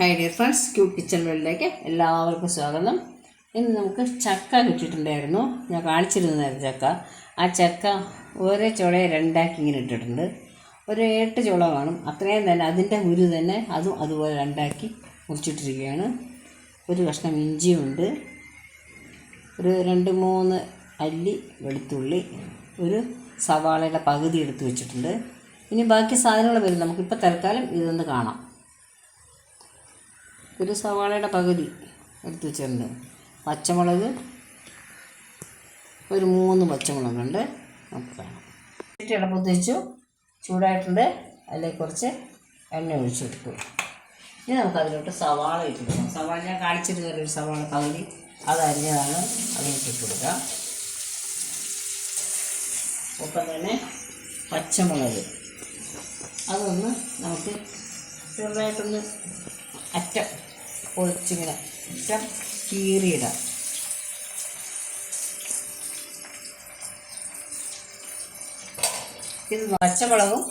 Hi dear friends cute kitchen വേൾഡിലേക്ക് എല്ലാവർക്കും സ്വാഗതം. ഇന്ന് നമുക്ക് ചക്ക കിട്ടിയിട്ടുണ്ടായിരുന്നു. ഞാൻ കാണിച്ചിരുന്നതായിരുന്നു ചക്ക. ആ ചക്ക ഓരോ ചുളയെ രണ്ടാക്കി ഇങ്ങനെ ഇട്ടിട്ടുണ്ട്. ഒരു എട്ട് ചുള കാണും. അത്രയും തന്നെ അതിന്റെ ഉരു തന്നെ അതും അതുപോലെ രണ്ടാക്കി മുറിച്ചിട്ടിരിക്കുകയാണ്. ഒരു കഷ്ണം ഇഞ്ചിയുണ്ട് ഒരു രണ്ട് മൂന്ന് അല്ലി വെളുത്തുള്ളി ഒരു സവാളയുടെ പകുതി എടുത്ത് വെച്ചിട്ടുണ്ട്. ഇനി ബാക്കി സാധനങ്ങൾ വരും നമുക്കിപ്പോൾ തൽക്കാലം ഇതൊന്ന് കാണാം. ഒരു സവാളയുടെ പകുതി എടുത്ത് വെച്ചിട്ടുണ്ട്. പച്ചമുളക് ഒരു മൂന്ന് പച്ചമുളകുണ്ട് നമുക്ക് വേണം. ചട്ടി ഇടപ്പത്ത് വെച്ചു ചൂടായിട്ടുണ്ട്. അതിലേക്ക് കുറച്ച് എണ്ണ ഒഴിച്ചു ഇനി നമുക്ക് അതിലോട്ട് സവാള ഇട്ട് കൊടുക്കാം. സവാള ഞാൻ കാണിച്ചിരുന്ന ഒരു സവാള പകുതി അത് അരിഞ്ഞതാണ്. അതിലേക്ക് ഇട്ട് കൊടുക്കാം. ഒപ്പം തന്നെ പച്ചമുളക്. അതൊന്ന് നമുക്ക് ചെറുതായിട്ടൊന്ന് അറ്റം പൊളിച്ചിങ്ങനെ കീറിയിടാം. ഇത് പച്ചമുളകും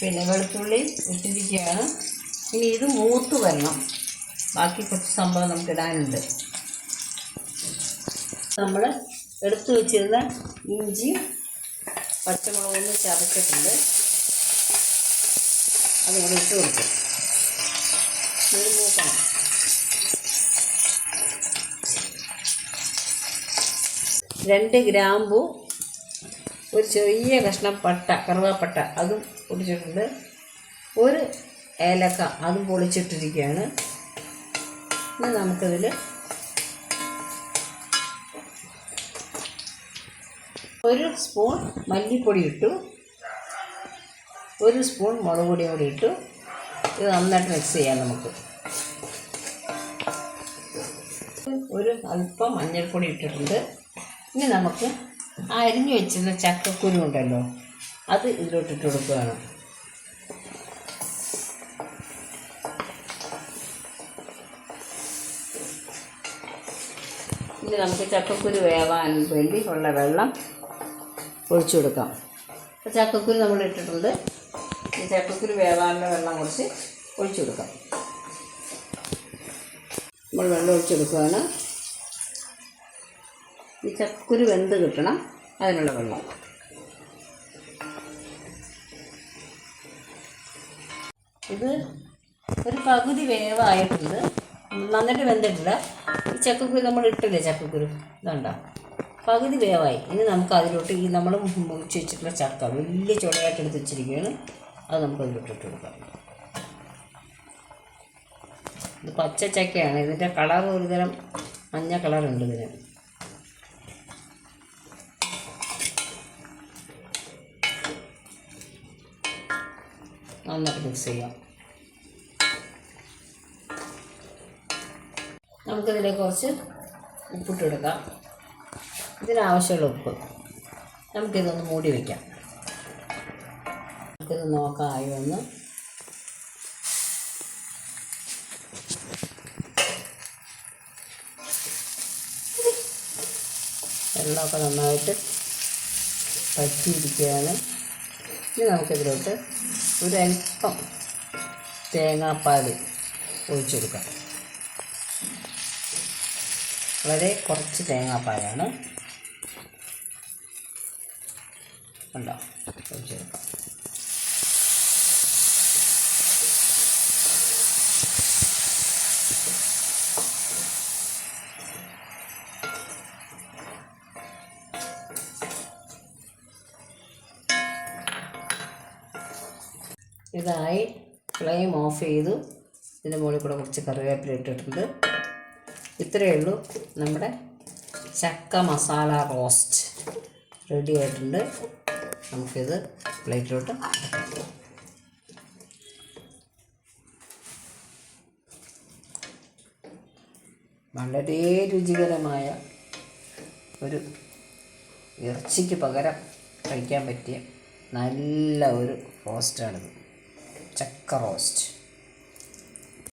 പിന്നെ വെളുത്തുള്ളി ഇട്ടിരിക്കുകയാണ്. ഇനി ഇത് മൂത്ത് വരണം. ബാക്കി കുറച്ച് സംഭവം നമുക്ക് ഇടാനുണ്ട്. നമ്മൾ എടുത്തു വെച്ചിരുന്ന ഇഞ്ചി പച്ചമുളകൊന്ന് ചതച്ചിട്ടുണ്ട്. അത് ഇവിടെ ഇട്ട് കൊടുക്കും. ഇത് രണ്ട് ഗ്രാമ്പു ഒരു ചെറിയ കഷ്ണം പട്ട കറുവാപ്പട്ട അതും പൊടിച്ചിട്ടുണ്ട്. ഒരു ഏലക്ക അതും പൊളിച്ചിട്ടിരിക്കുകയാണ്. ഇനി നമുക്കിതിൽ ഒരു സ്പൂൺ മല്ലിപ്പൊടി ഇട്ടു. ഒരു സ്പൂൺ മുളക് പൊടിയും കൂടി ഇട്ടു. ഇത് നന്നായിട്ട് മിക്സ് ചെയ്യാം നമുക്ക്. ഒരു അല്പം മഞ്ഞൾപ്പൊടി ഇട്ടിട്ടുണ്ട്. ഇനി നമുക്ക് അരിഞ്ഞു വെച്ചിരുന്ന ചക്കക്കുരു ഉണ്ടല്ലോ അത് ഇതിലോട്ടിട്ട് കൊടുക്കുകയാണ്. ഇനി നമുക്ക് ചക്കക്കുരു വേവാൻ വേണ്ടി ഉള്ള വെള്ളം ഒഴിച്ചു കൊടുക്കാം. അപ്പോൾ ചക്കക്കുരു നമ്മൾ ഇട്ടിട്ടുണ്ട്. ഈ ചക്കക്കുരു വേവാനുള്ള വെള്ളം കുറച്ച് ഒഴിച്ചു കൊടുക്കാം. നമ്മൾ വെള്ളം ഒഴിച്ചു കൊടുക്കുകയാണ്. ഈ ചക്കുരു വെന്ത് കിട്ടണം. അതിനുള്ള വെള്ളം. ഇത് ഒരു പകുതി വേവായിട്ടുണ്ട്. നന്നായിട്ട് വെന്തിട്ടില്ല ഈ ചക്കക്കുരു നമ്മൾ ഇട്ടില്ലേ ചക്കക്കുരു ഇതുണ്ടോ. പകുതി വേവായി. ഇനി നമുക്ക് അതിലോട്ട് ഈ നമ്മൾ മുറിച്ച് വെച്ചിട്ടുള്ള ചക്ക വലിയ ചുളയായിട്ട് എടുത്ത് വെച്ചിരിക്കുകയാണ്. അത് നമുക്ക് അതിലോട്ട് ഇട്ട് കൊടുക്കാം. ഇത് പച്ച ചക്കയാണ്. ഇതിന്റെ കളർ ഒരുതരം മഞ്ഞ കളറുണ്ട് ഇതിന്. നന്നായിട്ട് മിക്സ് ചെയ്യാം. നമുക്കിതിലേക്ക് കുറച്ച് ഉപ്പിട്ട് കൊടുക്കാം ഇതിനാവശ്യമുള്ള ഉപ്പ്. നമുക്കിതൊന്ന് മൂടി വയ്ക്കാം നമുക്കിത് നോക്കാം ആയി ഒന്ന് വെള്ളമൊക്കെ നന്നായിട്ട് പറ്റിയിരിക്കുകയാണ്. ഇനി നമുക്കിതിലോട്ട് ഒരല്പം തേങ്ങാപ്പാൽ ഒഴിച്ചെടുക്കാം. വളരെ കുറച്ച് തേങ്ങാപ്പാലാണ്. ഉണ്ടോ ഒഴിച്ചു കൊടുക്കാം ഇതായി ഫ്ലെയിം ഓഫ് ചെയ്തു. ഇതിന്റെ മുകളിൽ കൂടെ കുറച്ച് കറിവേപ്പില ഇട്ടിട്ടുണ്ട്. ഇത്രയേ ഉള്ളൂ നമ്മുടെ ചക്ക മസാല റോസ്റ്റ് റെഡി ആയിട്ടുണ്ട്. നമുക്കിത് പ്ലേറ്റിലോട്ട് വളരെ രുചികരമായ ഒരു ഇറച്ചിക്ക് പകരം കഴിക്കാൻ പറ്റിയ നല്ല ഒരു റോസ്റ്റാണിത്. ചക്ക റോസ്റ്റ്.